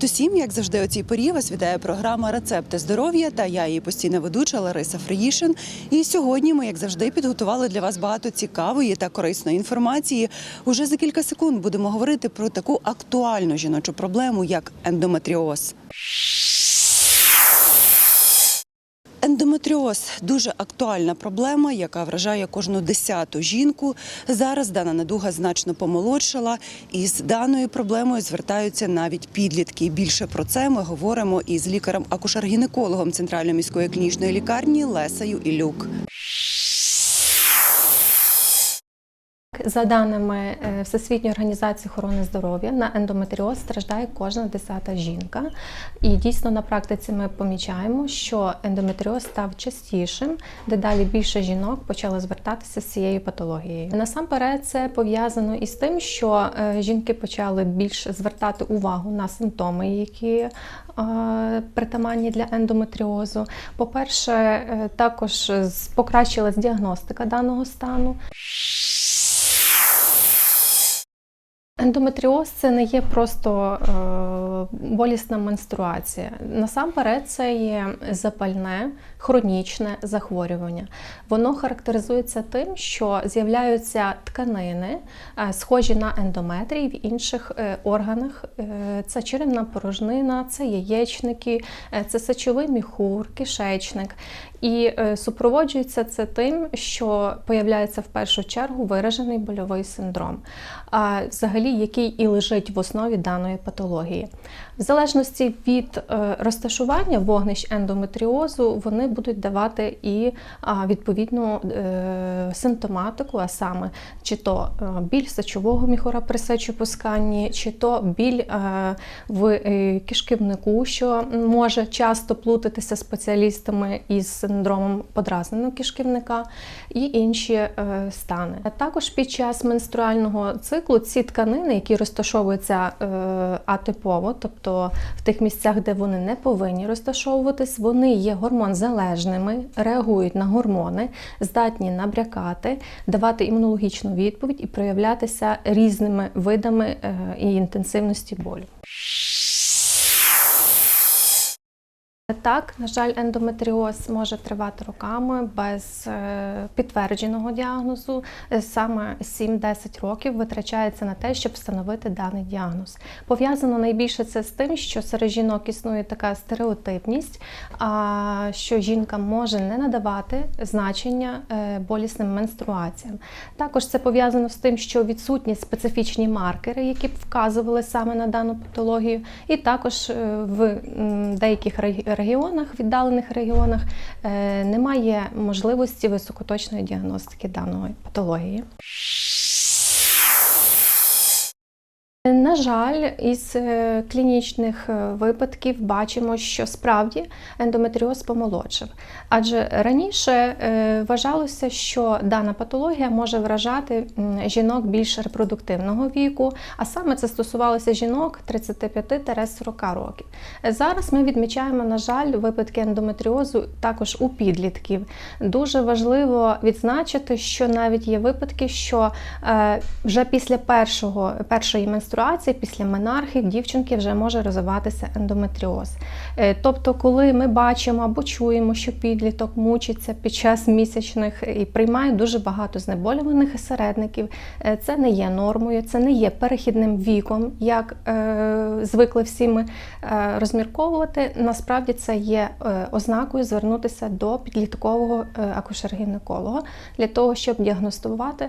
Привіт усім! Як завжди, у цій порі вас вітає програма Рецепти здоров'я та я її постійна ведуча Лариса Фриїшин. І сьогодні ми, як завжди, підготували для вас багато цікавої та корисної інформації. Уже за кілька секунд будемо говорити про таку актуальну жіночу проблему, як ендометріоз. Ендометріоз дуже актуальна проблема, яка вражає кожну десяту жінку. Зараз дана недуга значно помолодшала, і з даною проблемою звертаються навіть підлітки. Більше про це ми говоримо із лікарем-акушер-гінекологом Центральної міської клінічної лікарні Лесею Ілюк. За даними е, Всесвітньої організації охорони здоров'я, на ендометріоз страждає кожна десята жінка. І дійсно на практиці ми помічаємо, що ендометріоз став частішим, дедалі більше жінок почали звертатися з цією патологією. Насамперед, це пов'язано із тим, що е, жінки почали більше звертати увагу на симптоми, які е, притаманні для ендометріозу. По-перше, також покращилась діагностика даного стану. Ендометріоз це не є просто е, болісна менструація. Насамперед, це є запальне, хронічне захворювання. Воно характеризується тим, що з'являються тканини, е, схожі на ендометрій в інших е, органах. Е, це черевна порожнина, це яєчники, е, це сечовий міхур, кишечник. І е, супроводжується це тим, що появляється в першу чергу виражений больовий синдром, а взагалі який і лежить в основі даної патології. В залежності від е, розташування вогнищ ендометріозу, вони будуть давати і відповідну е, симптоматику, а саме чи то е, біль сечового міхура при сечопусканні, чи то біль в кишківнику, що може часто плутатися спеціалістами із синдромом подразненого кишківника, і інші стани. Також під час менструального циклу ці тканини, які розташовуються е, атипово, тобто в тих місцях, де вони не повинні розташовуватись, вони є гормонзалежними, реагують на гормони, здатні набрякати, давати імунологічну відповідь і проявлятися різними видами е, і інтенсивності болю. Так, на жаль, ендометріоз може тривати роками без е, підтвердженого діагнозу. Е, Саме 7-10 років витрачається на те, щоб встановити даний діагноз. Пов'язано найбільше це з тим, що серед жінок існує така стереотипність, що жінка може не надавати значення е, болісним менструаціям. Також це пов'язано з тим, що відсутні специфічні маркери, які б вказували саме на дану патологію, і також в деяких рег- регіонах, віддалених регіонах, е, немає можливості високоточної діагностики даної патології. На жаль, із е, клінічних е, випадків бачимо, що справді ендометріоз помолодшив. Адже раніше е, вважалося, що дана патологія може вражати жінок більш репродуктивного віку, а саме це стосувалося жінок 35-40 років. Зараз ми відмічаємо, на жаль, випадки ендометріозу також у підлітків. Дуже важливо відзначити, що навіть є випадки, що вже після першого, першої менструації, після менархів, дівчинки вже може розвиватися ендометріоз. Е, Тобто, коли ми бачимо або чуємо, що підліток мучиться під час місячних і приймає дуже багато знеболюваних середників, е, це не є нормою, це не є перехідним віком, як е, звикли всі ми розмірковувати. Насправді це є ознакою звернутися до підліткового акушер-гінеколога для того, щоб діагностувати,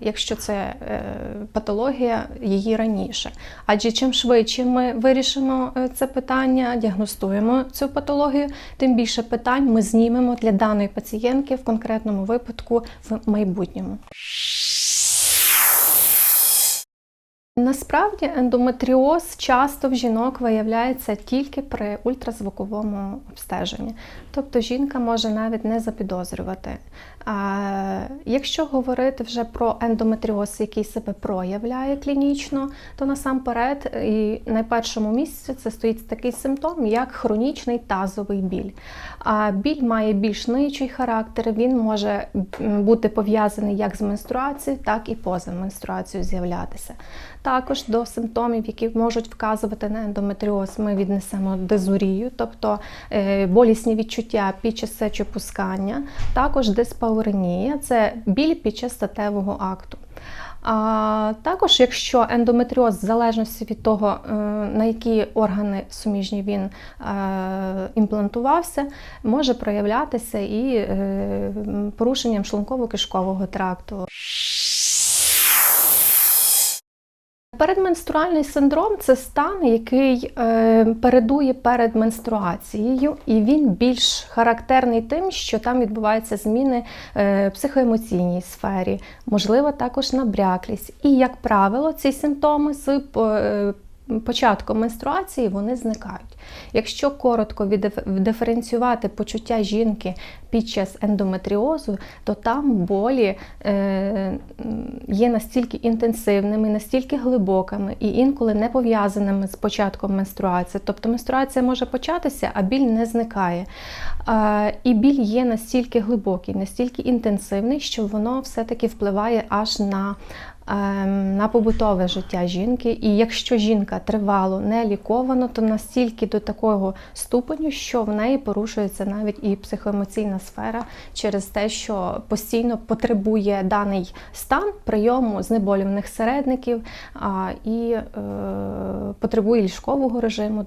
якщо це патологія, її раніше. Адже чим швидше ми вирішимо е, це питання, діагностуємо цю патологію, тим більше питань ми знімемо для даної пацієнтки в конкретному випадку в майбутньому. Насправді ендометріоз часто в жінок виявляється тільки при ультразвуковому обстеженні. Тобто жінка може навіть не запідозрювати Якщо говорити вже про ендометріоз, який себе проявляє клінічно, то насамперед і на першому місці це стоїть такий симптом, як хронічний тазовий біль. А біль має більш ниючий характер, він може бути пов'язаний як з менструацією, так і поза менструацією з'являтися. Також до симптомів, які можуть вказувати на ендометріоз, ми віднесемо дизурію, тобто е, болісні відчуття під час сечопускання, також диспауренія це біль під час статевого акту. А також, якщо ендометріоз, в залежності від того, е, на які органи суміжні він е, імплантувався, може проявлятися і порушенням шлунково-кишкового тракту. Передменструальний синдром це стан, який е, передує перед менструацією, і він більш характерний тим, що там відбуваються зміни е, в психоемоційній сфері, можливо, також набряклість. І, як правило, ці симптоми з початком менструації вони зникають. Якщо коротко диференціювати почуття жінки під час ендометріозу, то там болі е, є настільки інтенсивними, настільки глибокими і інколи не пов'язаними з початком менструації. Тобто менструація може початися, а біль не зникає. І біль є настільки глибокий, настільки інтенсивний, що воно все-таки впливає аж на на побутове життя жінки. І якщо жінка тривало не ліковано, то настільки до такого ступеню, що в неї порушується навіть і психоемоційна сфера через те, що постійно потребує даний стан прийому знеболюваних середників і е, потребує ліжкового режиму.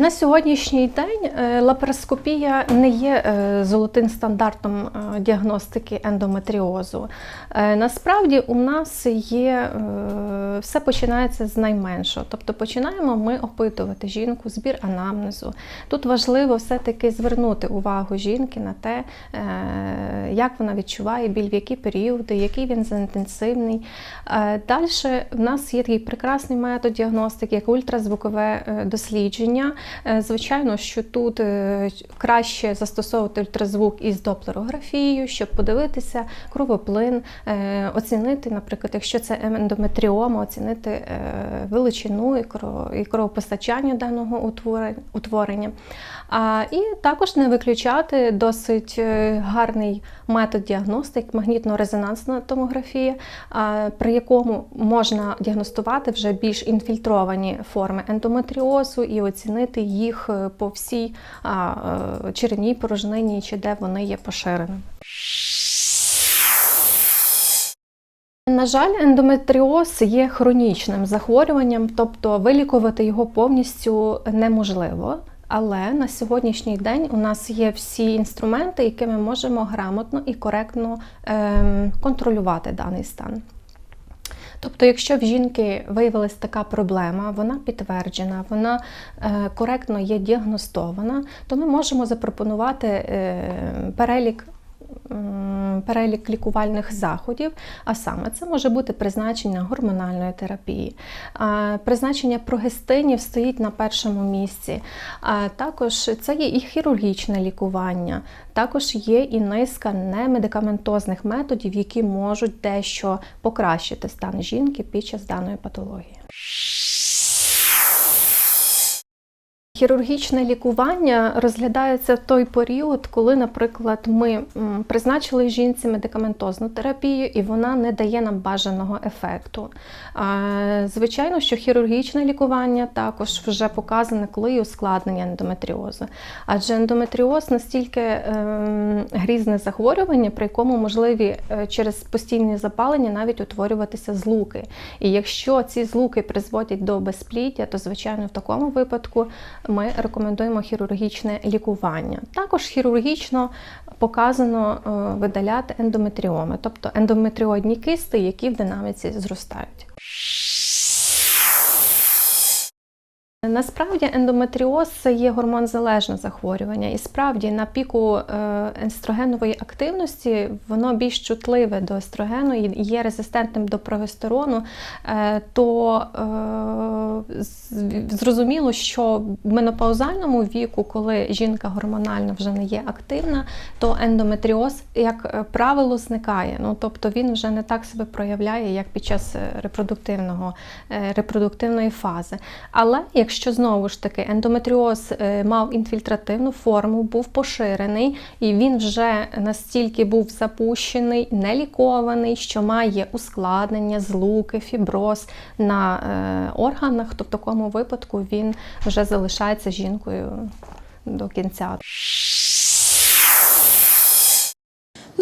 На сьогоднішній день е, лапароскопія не є е, золотим стандартом е, діагностики ендометріозу. Насправді у нас є все починається з найменшого. Тобто починаємо ми опитувати жінку, збір анамнезу. Тут важливо все-таки звернути увагу жінки на те, як вона відчуває біль, в які періоди, який він інтенсивний. Далі в нас є такий прекрасний метод діагностики, як ультразвукове дослідження. Е, Звичайно, що тут е, краще застосовувати ультразвук із доплерографією, щоб подивитися кровоплин, е, оцінити, наприклад, якщо це ендометріома, оцінити величину і кровопостачання даного утворення. І також не виключати досить гарний метод діагностики, магнітно-резонансна томографія, при якому можна діагностувати вже більш інфільтровані форми ендометріозу і оцінити їх е, по всій е, порожнині чи де вони є поширеними. На жаль, ендометріоз є хронічним захворюванням, тобто вилікувати його повністю неможливо. Але на сьогоднішній день у нас є всі інструменти, якими можемо грамотно і коректно ем, контролювати даний стан. Тобто, якщо в жінки виявилась така проблема, вона підтверджена, вона е, коректно є діагностована, то ми можемо запропонувати е, перелік. Перелік лікувальних заходів, а саме це може бути призначення гормональної терапії, призначення прогестинів стоїть на першому місці. Також це є і хірургічне лікування, також є і низка немедикаментозних методів, які можуть дещо покращити стан жінки під час даної патології. Хірургічне лікування розглядається в той період, коли, наприклад, ми призначили жінці медикаментозну терапію, і вона не дає нам бажаного ефекту. Звичайно, що хірургічне лікування також вже показане, коли є ускладнення ендометріозу. Адже ендометріоз настільки ем, грізне захворювання, при якому можливі е, через постійні запалення навіть утворюватися злуки. І якщо ці злуки призводять до безпліддя, то звичайно в такому випадку ми рекомендуємо хірургічне лікування. Також хірургічно показано е, видаляти ендометріоми, тобто ендометріодні кисти, які в динаміці зростають. Насправді ендометріоз це є гормонзалежне захворювання, і справді на піку е, естрогенової активності воно більш чутливе до естрогену і є резистентним до прогестерону, е, то е, зрозуміло, що в менопаузальному віку, коли жінка гормонально вже не є активна, то ендометріоз, як правило, зникає. Ну тобто він вже не так себе проявляє, як під час репродуктивного репродуктивної фази. Але якщо знову ж таки ендометріоз е, мав інфільтративну форму, був поширений, і він вже настільки був запущений, нелікований, що має ускладнення, злуки, фіброз на е, органах, то в такому випадку він вже залишається жінкою до кінця.